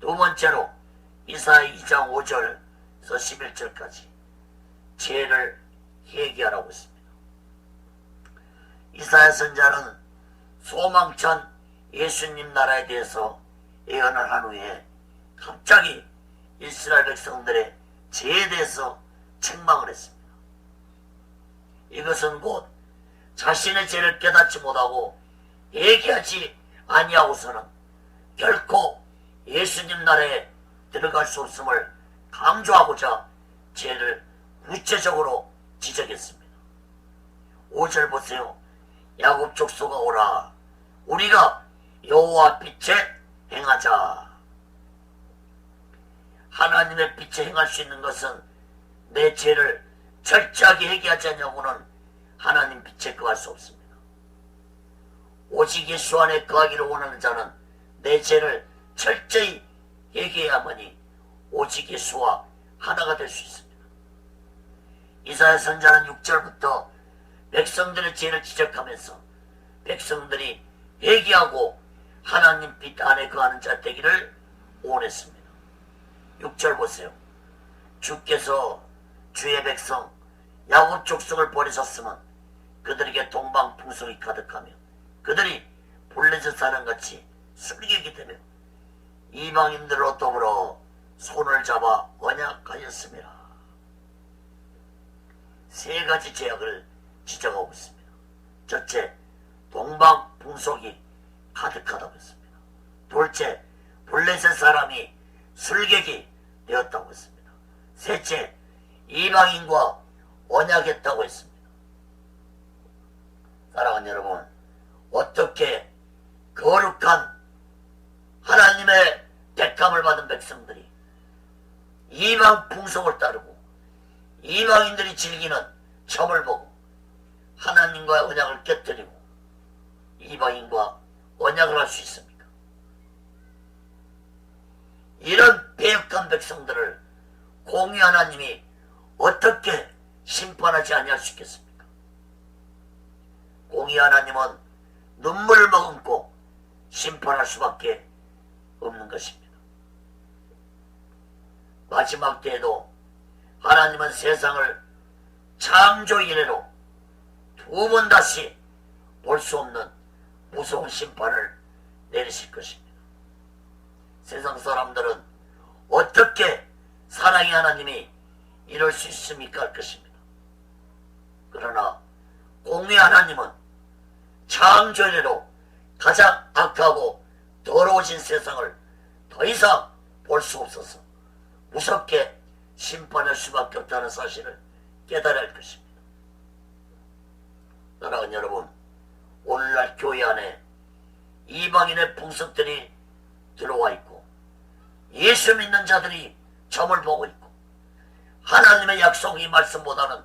두 번째로 이사야 2장 5절에서 11절까지 죄를 회개하라고 했습니다. 이사야 선자는 소망찬 예수님 나라에 대해서 예언을 한 후에 갑자기 이스라엘 백성들의 죄에 대해서 책망을 했습니다. 이것은 곧 자신의 죄를 깨닫지 못하고 얘기하지 아니하고서는 결코 예수님 나라에 들어갈 수 없음을 강조하고자 죄를 구체적으로 지적했습니다. 5절 보세요. 야곱 족소가 오라. 우리가 여호와 빛에 행하자. 하나님의 빛에 행할 수 있는 것은 내 죄를 철저하게 회개하지 않냐고는 하나님 빛에 거할 수 없습니다. 오직 예수 안에 거하기를 원하는 자는 내 죄를 철저히 회개해야만이 오직 예수와 하나가 될 수 있습니다. 이사야 선자는 6절부터 백성들의 죄를 지적하면서 백성들이 회개하고 하나님 빛 안에 거하는 자 되기를 원했습니다. 6절 보세요. 주께서 주의 백성 야곱 족속을 버리셨으면 그들에게 동방풍속이 가득하며 그들이 블레셋 사람 같이 슬기게 되며 이방인들로 더불어 손을 잡아 언약하였습니다. 세 가지 제약을 지적하고 있습니다. 첫째, 동방 풍속이 가득하다고 했습니다. 둘째, 블레셋 사람이 술객이 되었다고 했습니다. 셋째, 이방인과 언약했다고 했습니다. 사랑하는 여러분, 어떻게 거룩한 하나님의 백감을 받은 백성들이 이방 풍속을 따르고 이방인들이 즐기는 점을 보고 하나님과 언약을 깨뜨리고 이방인과 언약을 할 수 있습니까? 이런 배역한 백성들을 공의 하나님이 어떻게 심판하지 아니할 수 있겠습니까? 공의 하나님은 눈물을 머금고 심판할 수밖에 없는 것입니다. 마지막 때에도 하나님은 세상을 창조 이래로 두 번 다시 볼 수 없는 무서운 심판을 내리실 것입니다. 세상 사람들은 어떻게 사랑의 하나님이 이럴 수 있습니까? 할 것입니다. 그러나 공의 하나님은 창조 이래로 가장 악하고 더러워진 세상을 더 이상 볼 수 없어서 무섭게 심판할 수밖에 없다는 사실을 할 것입니다. 사랑하는 여러분, 오늘날 교회 안에 이방인의 풍속들이 들어와 있고 예수 믿는 자들이 점을 보고 있고 하나님의 약속이 말씀보다는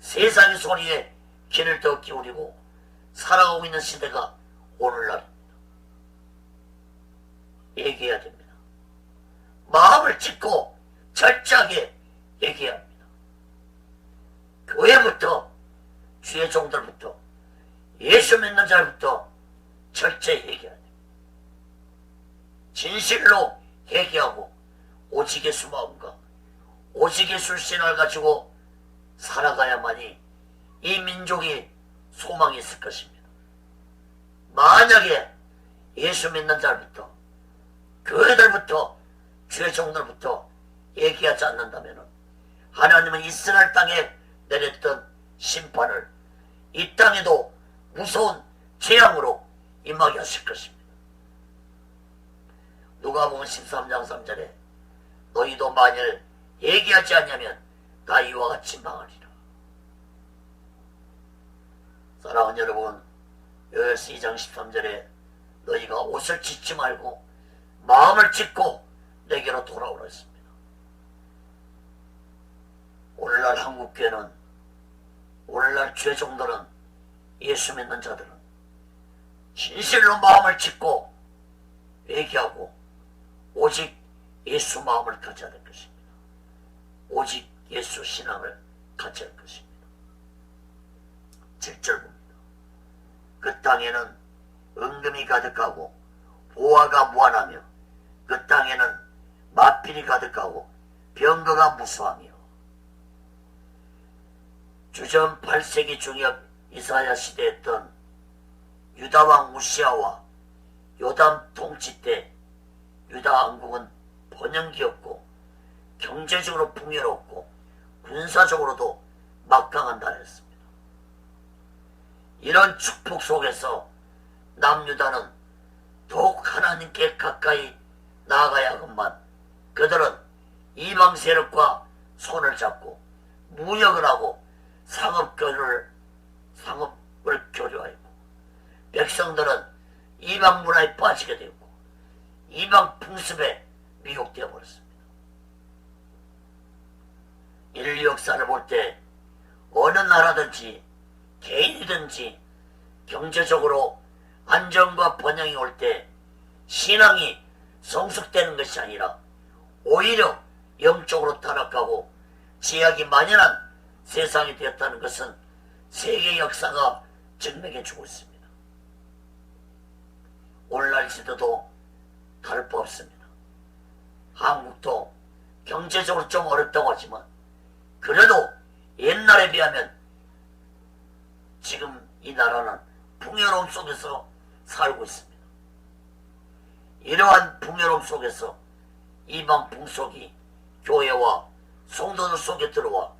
세상의 소리에 귀를 더 기울이고 살아가고 있는 시대가 오늘날입니다. 얘기해야 됩니다. 마음을 찢고 철저하게 얘기해야 합니다. 교회부터 주의 종들부터 예수 믿는 자부터 철저히 얘기해야 됩니다. 진실로 얘기하고 오직 예수 마음과 오직 예수 신을 가지고 살아가야만이 이 민족이 소망이 있을 것입니다. 만약에 예수 믿는 자부터 교회들부터 주의 종들부터 얘기하지 않는다면 하나님은 이스라엘 땅에 내렸던 심판을 이 땅에도 무서운 재앙으로 임하게 하실 것입니다. 누가 보면 13장 3절에 너희도 만일 얘기하지 않냐면 다 이와 같이 망하리라. 사랑하는 여러분, 여호수 2장 13절에 너희가 옷을 찢지 말고 마음을 찢고 내게로 돌아오라 했습니다. 오늘날 한국교회는 오늘날 죄종들은 예수 믿는 자들은 진실로 마음을 찢고 얘기하고 오직 예수 마음을 가져야 될 것입니다. 오직 예수 신앙을 가져야 할 것입니다. 7절 봅니다. 그 땅에는 은금이 가득하고 보화가 무한하며 그 땅에는 마필이 가득하고 병거가 무수하며 주전 8세기 중엽 이사야 시대였던 유다왕 우시아와 요담 통치 때 유다 왕국은 번영기였고 경제적으로 풍요롭고 군사적으로도 막강한 나라였습니다. 이런 축복 속에서 남유다는 더욱 하나님께 가까이 나아가야건만 그들은 이방 세력과 손을 잡고 무역을 하고 상업교류를 상업을 교류하였고 백성들은 이방 문화에 빠지게 되었고 이방 풍습에 미혹되어 버렸습니다. 인류 역사를 볼 때 어느 나라든지 개인이든지 경제적으로 안정과 번영이 올 때 신앙이 성숙되는 것이 아니라 오히려 영적으로 타락하고 제약이 만연한 세상이 되었다는 것은 세계 역사가 증명해 주고 있습니다. 오늘날 시대도 다를 바 없습니다. 한국도 경제적으로 좀 어렵다고 하지만 그래도 옛날에 비하면 지금 이 나라는 풍요로움 속에서 살고 있습니다. 이러한 풍요로움 속에서 이방 풍속이 교회와 성도들 속에 들어와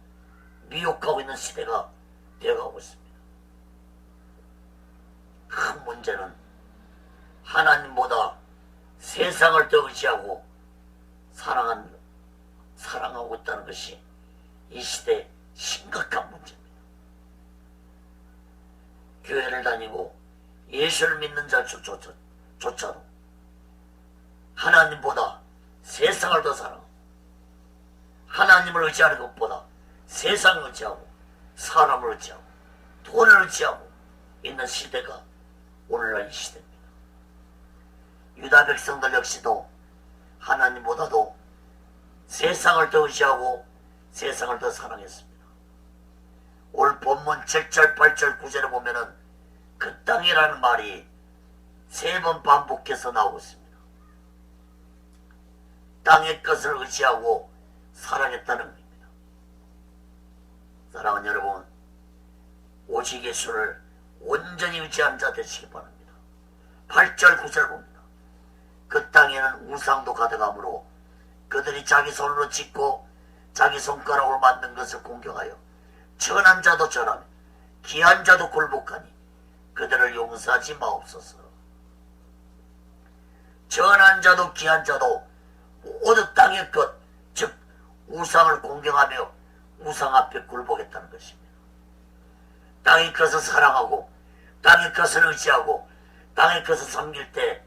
미혹하고 있는 시대가 되어가고 있습니다. 큰 문제는 하나님보다 세상을 더 의지하고 사랑한, 사랑하고 있다는 것이 이 시대의 심각한 문제입니다. 교회를 다니고 예수를 믿는 자조차도 하나님보다 세상을 더 사랑하고 하나님을 의지하는 것보다 세상을 의지하고 사람을 의지하고 돈을 의지하고 있는 시대가 오늘날 이 시대입니다. 유다 백성들 역시도 하나님보다도 세상을 더 의지하고 세상을 더 사랑했습니다. 오늘 본문 7절, 8절, 9절에 보면은 그 땅이라는 말이 세 번 반복해서 나오고 있습니다. 땅의 것을 의지하고 사랑했다는 겁니다. 사랑하는 여러분, 오직 예수를 온전히 의지한 자 되시기 바랍니다. 8절, 9절 봅니다. 그 땅에는 우상도 가득하므로 그들이 자기 손으로 짓고 자기 손가락으로 만든 것을 공경하여 천한 자도 전하며 기한 자도 굴복하니 그들을 용서하지 마옵소서. 전한 자도 기한 자도 모두 땅의 것, 즉 우상을 공경하며 우상 앞에 굴복했다는 것입니다. 땅의 것을 사랑하고 땅의 것을 의지하고 땅의 것을 섬길 때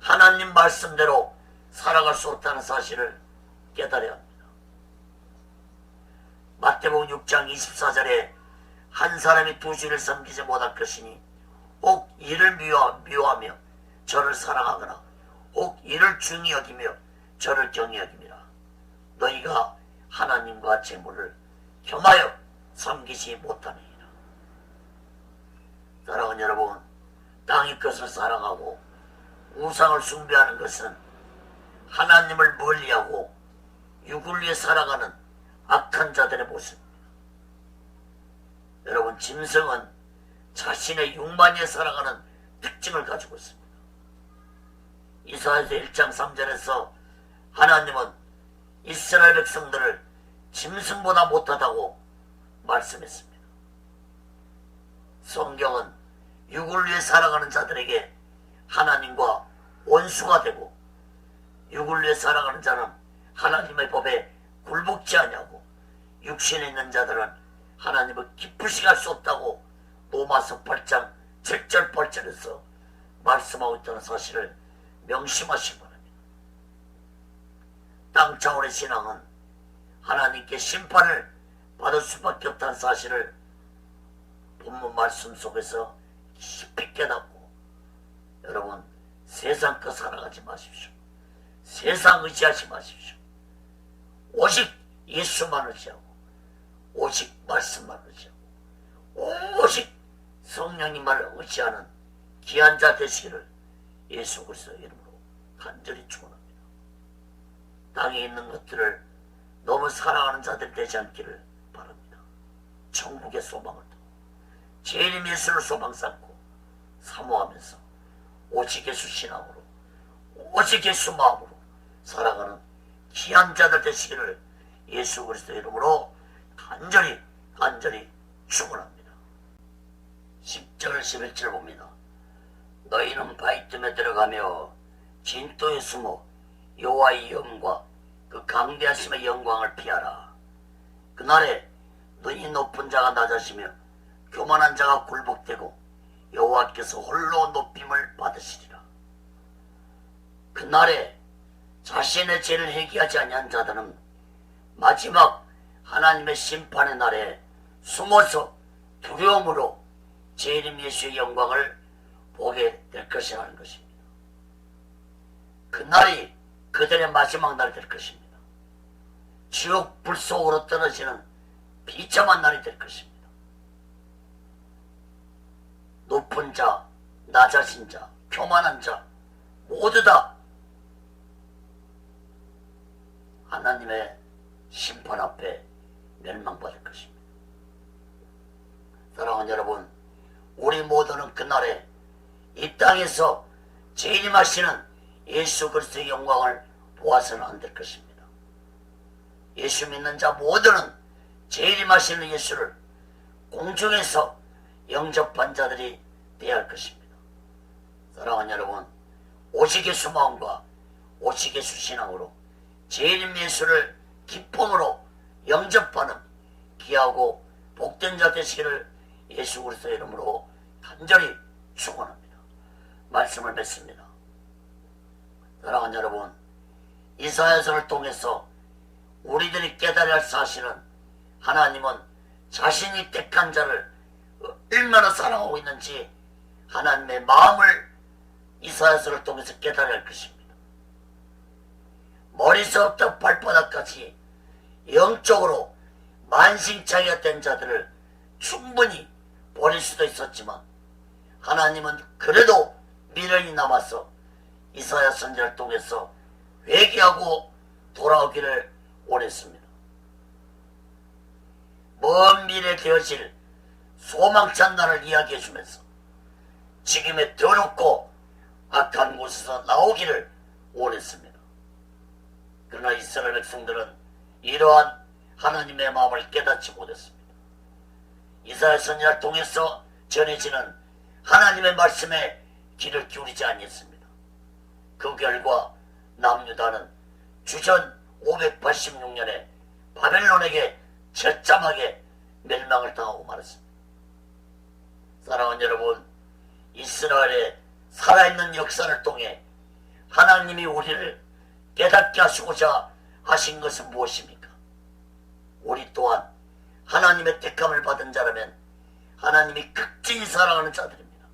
하나님 말씀대로 살아갈 수 없다는 사실을 깨달아야 합니다. 마태복음 6장 24절에 한 사람이 두 주를 섬기지 못할 것이니 혹 이를 미워, 미워 하며 저를 사랑하거나 혹 이를 중히 여기며 저를 경히 여김이라 너희가 하나님과 재물을 겸하여 섬기지 못하느니라 사랑하는 여러분 땅의 것을 사랑하고 우상을 숭배하는 것은 하나님을 멀리하고 육을 위해 살아가는 악한 자들의 모습입니다. 여러분 짐승은 자신의 육만 위해 살아가는 특징을 가지고 있습니다. 이사야서 1장 3절에서 하나님은 이스라엘 백성들을 짐승보다 못하다고 말씀했습니다. 성경은 육을 위해 살아가는 자들에게 하나님과 원수가 되고 육을 위해 살아가는 자는 하나님의 법에 굴복지 않냐고 육신에 있는 자들은 하나님을 기쁘시게 할 수 없다고 로마서 8장 7절 8절에서 말씀하고 있다는 사실을 명심하시기 바랍니다. 땅 차원의 신앙은 하나님께 심판을 받을 수밖에 없다는 사실을 본문 말씀 속에서 깊이 깨닫고 여러분 세상 거 살아가지 마십시오. 세상 의지하지 마십시오. 오직 예수만 의지하고 오직 말씀만 의지하고 오직 성령님만을 의지하는 귀한 자 되시기를 예수 그리스도 이름으로 간절히 축원합니다. 땅에 있는 것들을 너무 사랑하는 자들이 되지 않기를 바랍니다. 천국의 소망을 두고 재림 예수를 소망 삼고 사모하면서 오직 예수 신앙으로 오직 예수 마음으로 살아가는 귀한 자들 되시기를 예수 그리스도 이름으로 간절히 간절히 축원합니다. 10절 11절 봅니다. 너희는 바위 틈에 들어가며 진토에 숨어 여호와의 영과 그 강대하심의 영광을 피하라. 그날에 너희 높은 자가 낮아지며 교만한 자가 굴복되고 여호와께서 홀로 높임을 받으시리라. 그날에 자신의 죄를 회개하지 아니한 자들은 마지막 하나님의 심판의 날에 숨어서 두려움으로 재림 예수의 영광을 보게 될 것이라는 것입니다. 그날이 그들의 마지막 날이 될 것입니다. 지옥 불 속으로 떨어지는 비참한 날이 될 것입니다. 높은 자, 낮아진 자, 교만한 자 모두 다 하나님의 심판 앞에 멸망받을 것입니다. 사랑하는 여러분, 우리 모두는 그날에 이 땅에서 재림하시는 예수 그리스도의 영광을 보아서는 안 될 것입니다. 예수 믿는 자 모두는 재림하시는 예수를 공중에서 영접한 자들이 되어야 할 것입니다. 사랑하는 여러분, 오직 예수 마음과 오직 예수 신앙으로 재림 예수를 기쁨으로 영접하는 귀하고 복된 자 되시기를 예수 그리스도 이름으로 간절히 축원합니다. 말씀을 맺습니다. 사랑하는 여러분, 이사야서를 통해서 우리들이 깨달아야 할 사실은 하나님은 자신이 택한 자를 얼마나 사랑하고 있는지 하나님의 마음을 이사야서를 통해서 깨달아야 할 것입니다. 머리서부터 발바닥까지 영적으로 만신창이가 된 자들을 충분히 버릴 수도 있었지만 하나님은 그래도 미련이 남아서 이사야 선지를 통해서 회개하고 돌아오기를 원했습니다. 먼 미래 되어질 소망찬 날을 이야기해 주면서 지금의 더럽고 악한 곳에서 나오기를 원했습니다. 그러나 이스라엘 백성들은 이러한 하나님의 마음을 깨닫지 못했습니다. 이사야 선지를 통해서 전해지는 하나님의 말씀에 귀를 기울이지 아니했습니다. 그 결과 남유다는 주전 586년에 바벨론에게 철저하게 멸망을 당하고 말았습니다. 사랑하는 여러분, 이스라엘의 살아있는 역사를 통해 하나님이 우리를 깨닫게 하시고자 하신 것은 무엇입니까? 우리 또한 하나님의 택함을 받은 자라면 하나님이 극진히 사랑하는 자들입니다.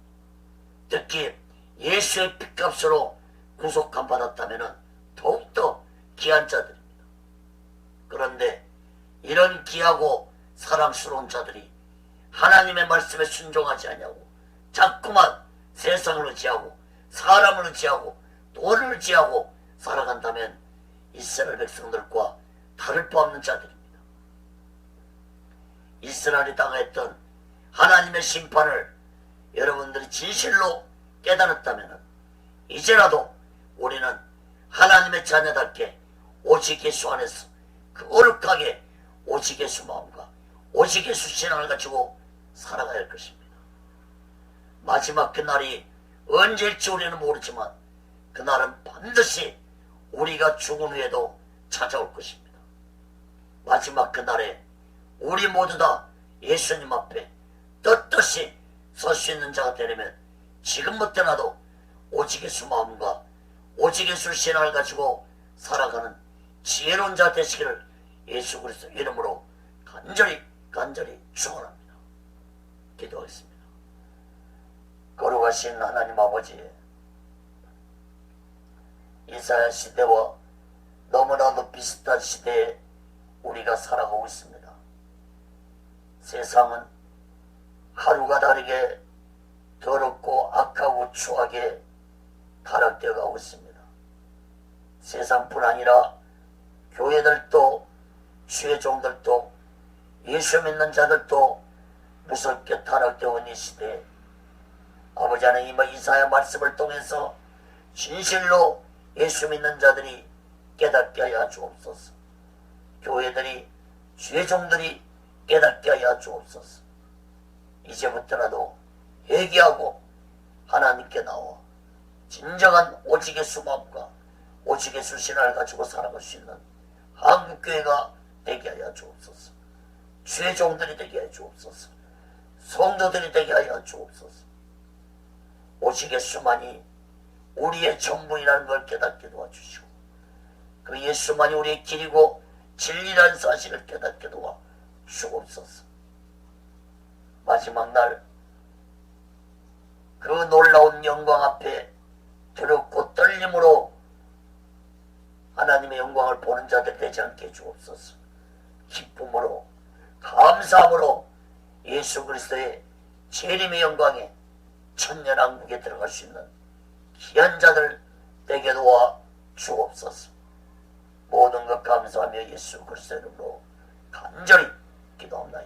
특히 예수의 핏값으로 구속함 받았다면 더욱더 귀한 자들입니다. 그런데 이런 귀하고 사랑스러운 자들이 하나님의 말씀에 순종하지 않냐고 자꾸만 세상을 의지하고 사람을 의지하고 돈을 의지하고 살아간다면 이스라엘 백성들과 다를 바 없는 자들입니다. 이스라엘이 당했던 하나님의 심판을 여러분들이 진실로 깨달았다면 이제라도 우리는 하나님의 자녀답게 오직 예수 안에서 그 거룩하게 오직 예수 마음과 오직 예수 신앙을 가지고 살아가야 할 것입니다. 마지막 그날이 언제일지 우리는 모르지만 그날은 반드시 우리가 죽은 후에도 찾아올 것입니다. 마지막 그날에 우리 모두 다 예수님 앞에 떳떳이 설 수 있는 자가 되려면 지금부터라도 오직 예수 마음과 오직 예수 신앙을 가지고 살아가는 지혜로운 자 되시기를 예수 그리스도 이름으로 간절히 간절히 축원합니다. 기도하겠습니다. 거룩하신 하나님 아버지 이사야 시대와 너무나도 비슷한 시대에 우리가 살아가고 있습니다. 세상은 하루가 다르게 더럽고 악하고 추하게 타락되어 가고 있습니다. 세상뿐 아니라 교회들도 주의 종들도 예수 믿는 자들도 무섭게 타락되어 이 시대에 아버지 하나님 이사야 말씀을 통해서 진실로 예수 믿는 자들이 깨닫게 하여 주옵소서. 교회들이 주의 종들이 깨닫게 하여 주옵소서. 이제부터라도 회개하고 하나님께 나와 진정한 오직의 수마음과 오직의 수신을 가지고 살아갈 수 있는 한국교회가 되게 하여 주옵소서. 주의 종들이 되게 하여 주옵소서. 성도들이 되게 하여 주옵소서. 오직의 수만이 우리의 전부이라는 걸 깨닫게 도와주시고 그 예수만이 우리의 길이고 진리라는 사실을 깨닫게 도와주옵소서. 마지막 날 그 놀라운 영광 앞에 두렵고 떨림으로 하나님의 영광을 보는 자들 되지 않게 해주옵소서. 기쁨으로 감사함으로 예수 그리스도의 재림의 영광에 천년왕국에 들어갈 수 있는 귀한 자들 되게 도와 주옵소서. 모든 것 감사하며 예수 그리스도 이름으로 간절히 기도합니다.